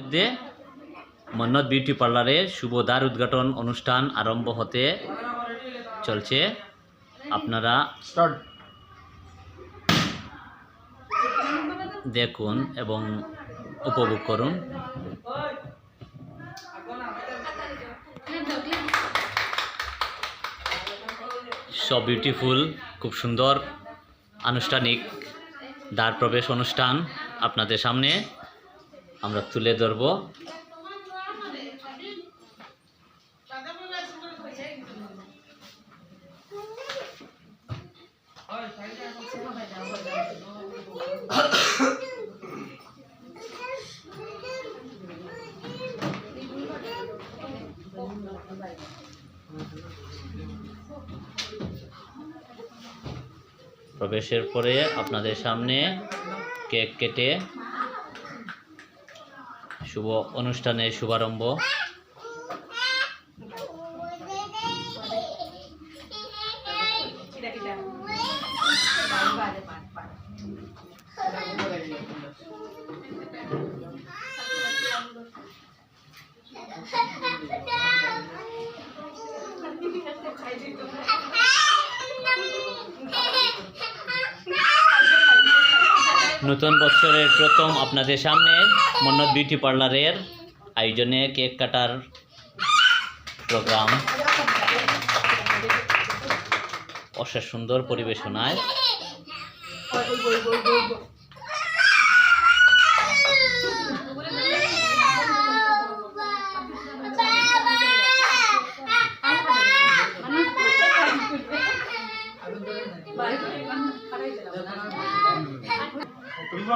মধ্যে মন্নত বিউটি পার্লারে শুভ দ্বার উদ্ঘাটন অনুষ্ঠান আরম্ভ হতে চলছে। আপনারা দেখুন এবং উপভোগ করুন। সব বিউটিফুল খুব সুন্দর আনুষ্ঠানিক দ্বার প্রবেশ অনুষ্ঠান আপনাদের সামনে। আমরা তুলে ধরব। প্রবেশের পরে আপনাদের সামনে কেক কেটে শুভ অনুষ্ঠানের শুভারম্ভ। নতুন বছরের প্রথম আপনাদের সামনে মন্নত বিউটি পার্লারের আয়োজনে কেক কাটার প্রোগ্রাম। অশেষ সুন্দর পরিবেশনায়।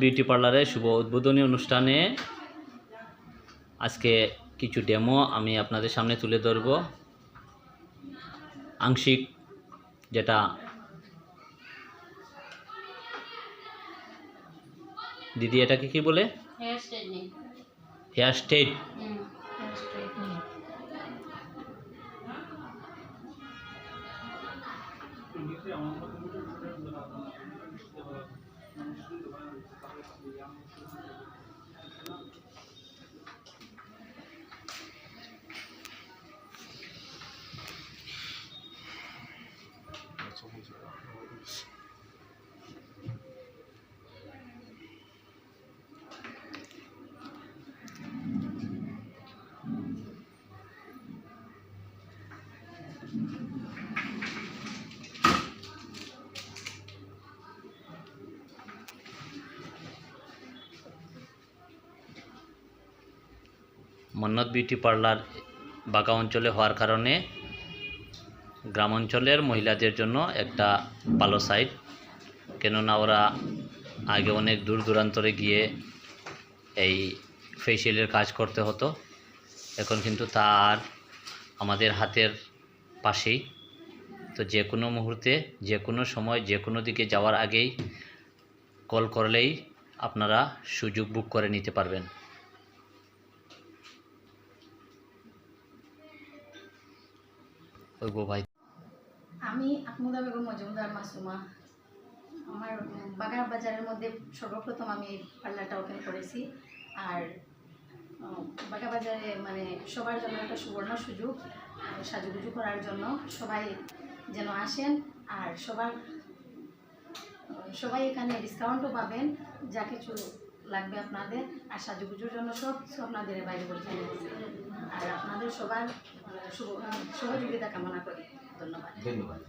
বিউটি পার্লারে শুভ উদ্বোধনী অনুষ্ঠানে আজকে কিছু ডেমো আমি আপনাদের সামনে তুলে ধরব। আংশিক যেটা দিদি এটাকে কি বলে? হেয়ার স্টাইলিং হেয়ার স্টেট মানুষ মন্নত বিউটি পার্লার বাঁকা অঞ্চলে হওয়ার কারণে গ্রাম অঞ্চলের মহিলাদের জন্য একটা ভালো সাইট কেননা ওরা আগে অনেক দূর দূরান্তরে গিয়ে এই ফেসিয়ালের কাজ করতে হতো। এখন কিন্তু তার আমাদের হাতের পাশেই। তো যে কোনো মুহূর্তে, যে কোনো সময়, যে কোনো দিকে যাওয়ার আগেই কল করলেই আপনারা সুযোগ বুক করে নিতে পারবেন। গো ভাই। আমি আকমুদা বেগম, মজুমদার মাসুমা। আমার বাগান বাজারের মধ্যে সর্বপ্রথম আমি পার্লারটা ওপেন করেছি। আর বাগা বাজারে মানে সবার জন্য একটা সুবর্ণ সুযোগ সাজুগুজু করার জন্য সবাই যেন আসেন আর সবার সবাই এখানে ডিসকাউন্টও পাবেন। যা কিছু লাগবে আপনাদের। আর সাজুগুজুর জন্য সব আপনাদের বাইরে বসে আর আপনাদের সবার সহযোগিতা কামনা করি। ধন্যবাদ। ধন্যবাদ।